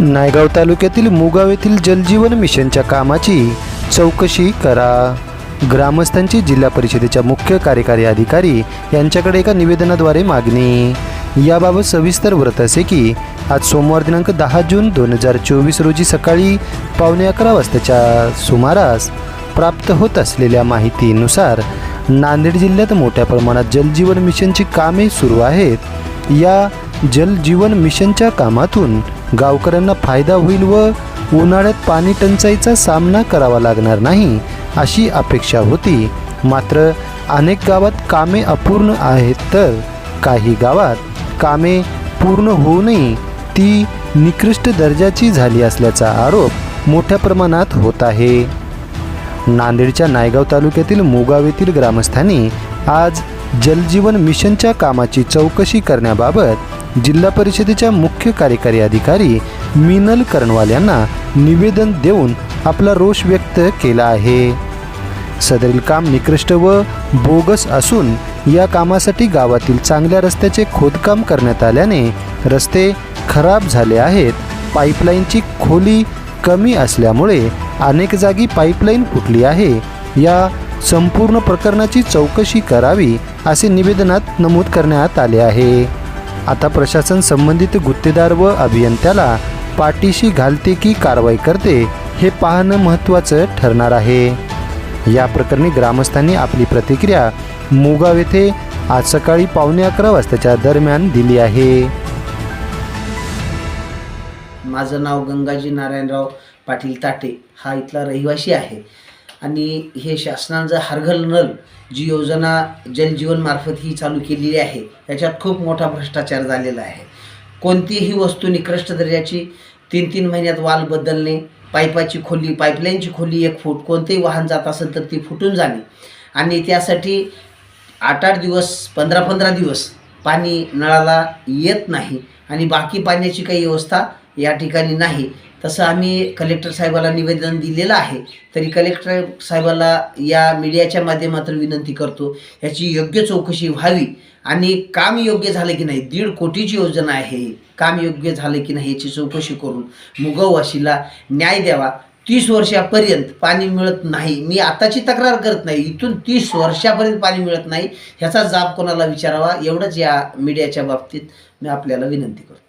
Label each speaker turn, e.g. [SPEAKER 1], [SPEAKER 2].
[SPEAKER 1] नायगाव तालुक्यातील मुगाव येथील जलजीवन मिशनच्या कामाची चौकशी करा. ग्रामस्थांची जिल्हा परिषदेच्या मुख्य कार्यकारी अधिकारी यांच्याकडे एका निवेदनाद्वारे मागणी. याबाबत सविस्तर व्रत असे की आज सोमवार दिनांक दहा जून दोन हजार चोवीस रोजी सकाळी पावणे अकरा वाजताच्या सुमारास प्राप्त होत असलेल्या माहितीनुसार नांदेड जिल्ह्यात मोठ्या प्रमाणात जलजीवन मिशनची कामे सुरू आहेत. या जलजीवन मिशनच्या कामातून गावकऱ्यांना फायदा होईल व उन्हाळ्यात पाणी टंचाईचा सामना करावा लागणार नाही अशी अपेक्षा होती. मात्र अनेक गावात कामे अपूर्ण आहेत तर काही गावात कामे पूर्ण होऊनही ती निकृष्ट दर्जाची झाली असल्याचा आरोप मोठ्या प्रमाणात होत आहे. नांदेडच्या नायगाव तालुक्यातील मुगाव येथील ग्रामस्थांनी आज जलजीवन मिशनच्या कामाची चौकशी करण्याबाबत जिल्हा परिषदेच्या मुख्य कार्यकारी अधिकारी मिनल करणवाल यांना निवेदन देऊन आपला रोष व्यक्त केला आहे. सदरील काम निकृष्ट व बोगस असून या कामासाठी गावातील चांगल्या रस्त्याचे खोदकाम करण्यात आल्याने रस्ते खराब झाले आहेत. पाईपलाईनची खोली कमी असल्यामुळे अनेक जागी पाईपलाईन फुटली आहे. या संपूर्ण प्रकरणाची चौकशी करावी असे निवेदनात नमूद करण्यात आले आहे. आता प्रशासन संबंधित गुत्तेदार व अभियंत्याला पाठीशी घालते की कारवाई करते हे पाहणं महत्त्वाचं ठरणार आहे. या प्रकरणी ग्रामस्थांनी आपली प्रतिक्रिया मुगाव येथे आज सकाळी पावणे अकरा वाजताच्या दरम्यान दिली आहे.
[SPEAKER 2] माझं नाव गंगाजी नारायणराव पाटील ताटे. हा इथला रहिवासी आहे. आणि हे शासनानं जर हरघल नल जी योजना जलजीवनमार्फत ही चालू केलेली आहे याच्यात खूप मोठा भ्रष्टाचार झालेला आहे. कोणतीही वस्तू निकृष्ट दर्जाची तीन तीन महिन्यात वाल बदलणे पाईपाची खोली पाईपलाईनची खोली एक फूट कोणतेही वाहन जात असेल तर ती फुटून जाणे. आणि त्यासाठी आठ आठ दिवस पंधरा पंधरा दिवस पाणी नळाला येत नाही आणि बाकी पाण्याची काही व्यवस्था या ठिकाणी नाही. तसं आम्ही कलेक्टर साहेबाला निवेदन दिलेलं आहे तरी कलेक्टर साहेबाला या मीडियाच्या माध्यमातून विनंती करतो याची योग्य चौकशी व्हावी आणि काम योग्य झालं की नाही दीड कोटीची योजना आहे काम योग्य झालं की नाही याची चौकशी करून मुगववाशीला न्याय द्यावा तीस वर्षापर्यंत पाणी मिळत नाही. मी आताची तक्रार करत नाही. इथून तीस वर्षापर्यंत पाणी मिळत नाही. ह्याचा जाब कोणाला विचारावा? एवढंच या मीडियाच्या बाबतीत मी आपल्याला विनंती करतो.